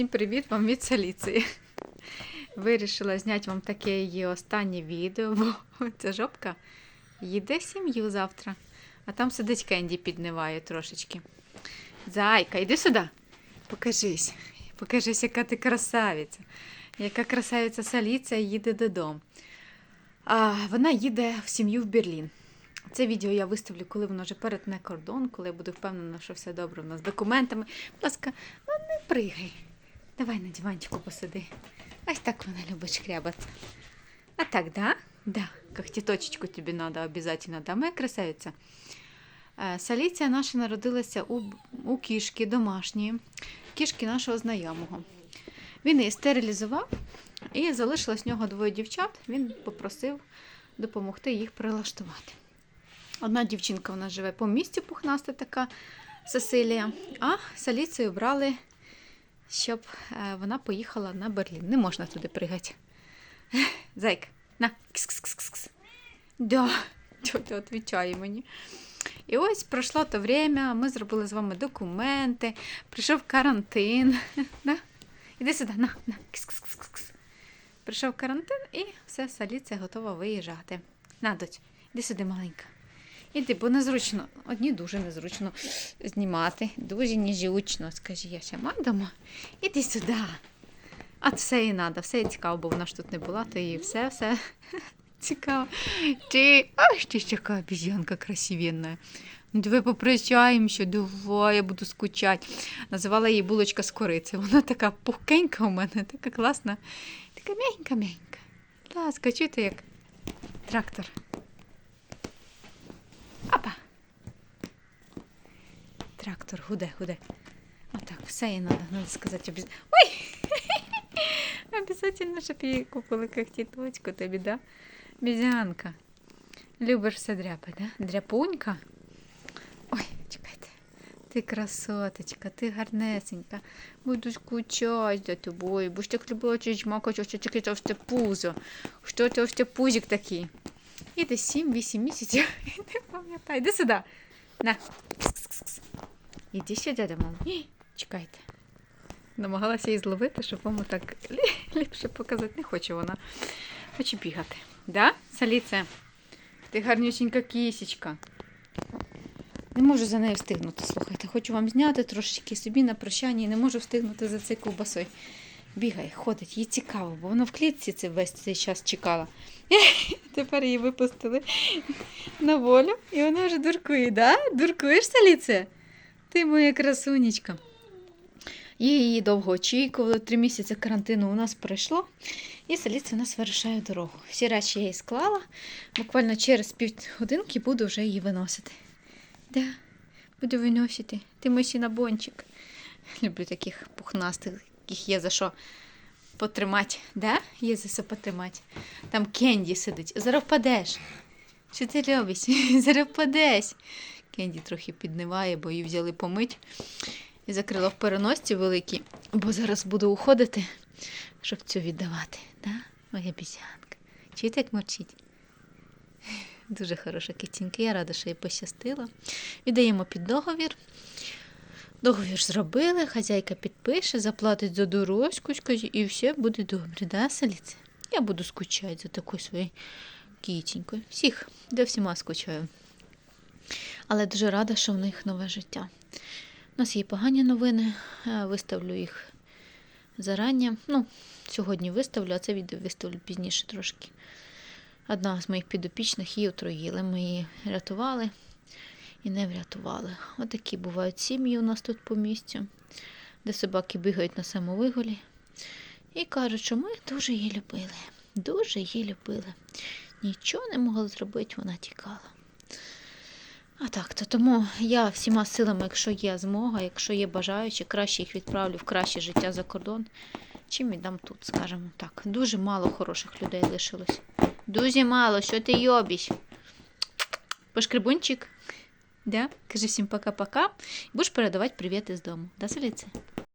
Всім привіт вам від Саліції. Вирішила зняти вам таке її останнє відео, бо ця жопка їде сім'ю завтра. А там сидить Кенді підниває трошечки. Зайка, йди сюди. Покажись. Покажись, яка ти красавиця. Яка красавиця Саліція їде додому. А, вона їде в сім'ю в Берлін. Це відео я виставлю, коли воно вже перетне кордон, коли я буду впевнена, що все добре у нас з документами. Будь ласка, ну не пригай. Давай на диванчику посиди. Ось так вона любить шкрябати. А так, да? Да. Когтеточечку тобі треба обов'язково. Да, моя красавиця. Е, Саліція наша народилася у, у кішки домашньої, кішки нашого знайомого. Він її стерилізував і залишилось в нього двоє дівчат. Він попросив допомогти їх прилаштувати. Одна дівчинка нас живе по місті пухнаста така Сесилія, а Саліцію брали, щоб е, вона поїхала на Берлін. Не можна туди пригати. Зайка, на. Кс-кс-кс-кс. Да, що ти відповідає мені. І ось пройшло то время, ми зробили з вами документи, прийшов карантин. Да? Іди сюди, на, на. Кс-кс-кс-кс. Прийшов карантин і все, Саліція готова виїжджати. На, доць, іди сюди, маленька. Іди, бо незручно. Одні дуже незручно знімати. Дуже незручно. Скажи, я ще мадама. Іди сюди. А все і треба, все і цікаво, бо вона ж тут не була, то їй все, все цікаво. Ти, аж ти ж яка обезьянка красивенна. Ну, давай попрощаємося, давай, я буду скучати. Називала її булочка з кориці. Вона така пухкенька у мене, така класна, така м'ягенька-м'ягенька. Ласка, чуєте, як трактор. Опа. Трактор, гуде, гуде. Отак, все їй треба, треба сказати обіз... Ой! Обязательно, щоб їй купили когтіточку тобі, да? Бізянка. Любиш все дряпати, да? Дряпунька? Ой, чекайте. Ти красоточка, ти гарнесенька. Буду скучати за тобою, бо ж так любила чмакати, що таке товсте пузо. Що товсте пузик такий? І десь 7-8 місяців. Не пам'ятаю. Іди сюди. На. Іди сюди. Ій, Чекайте. Намагалася її зловити, щоб вам так ліпше показати. Не хоче вона. Хоче бігати. Да, Саліце? Ти гарнюсінька кісечка. Не можу за нею встигнути, слухайте. Хочу вам зняти трошечки собі на прощання і не можу встигнути за цей ковбасою. Бігає, ходить, їй цікаво, бо вона в клітці це весь цей час чекала. Тепер її випустили на волю, і вона вже дуркує, да? Дуркуєш, Саліце? Ти моя красунечка. Її довго очікували, три місяці карантину у нас пройшло, і Саліця у нас вирішає дорогу. Всі речі я їй склала. Буквально через півгодинки буду вже її виносити. Да, буду виносити. Ти мій сінабончик. Люблю таких пухнастих, яких є за що потримати. Да? Є за що потримати. Там Кенді сидить. Зараз. Що ти робиш? Зараз. Кенді трохи підниває, бо її взяли помить. І закрила в переносці великій, бо зараз буду уходити, щоб цю віддавати. Да? Моя бізянка. Чуєте, як мовчить? Дуже хороша китінька. Я рада, що їй пощастило. Віддаємо під договір. Договір зробили, хазяйка підпише, заплатить за дорожку, і все буде добре, да, Саліце? Я буду скучати за такою своєю кітінькою. Всіх, де всіма скучаю. Але дуже рада, що в них нове життя. У нас є погані новини, е, виставлю їх зарані. Ну, сьогодні виставлю, а це відео виставлю пізніше трошки. Одна з моїх підопічних її отруїли. Ми її рятували і не врятували. Отакі бувають сім'ї у нас тут по місцю, де собаки бігають на самовиголі. І кажуть, що ми дуже її любили. Дуже її любили. Нічого не могли зробити, вона тікала. А так, то тому я всіма силами, якщо є змога, якщо є бажаючі, краще їх відправлю в краще життя за кордон, чим віддам тут, скажімо так. Дуже мало хороших людей лишилось. Дуже мало, що ти йобіш? Пошкребунчик. Да? Кажи всім пока-пока. Будеш передавати привіт із дому. До Соліце?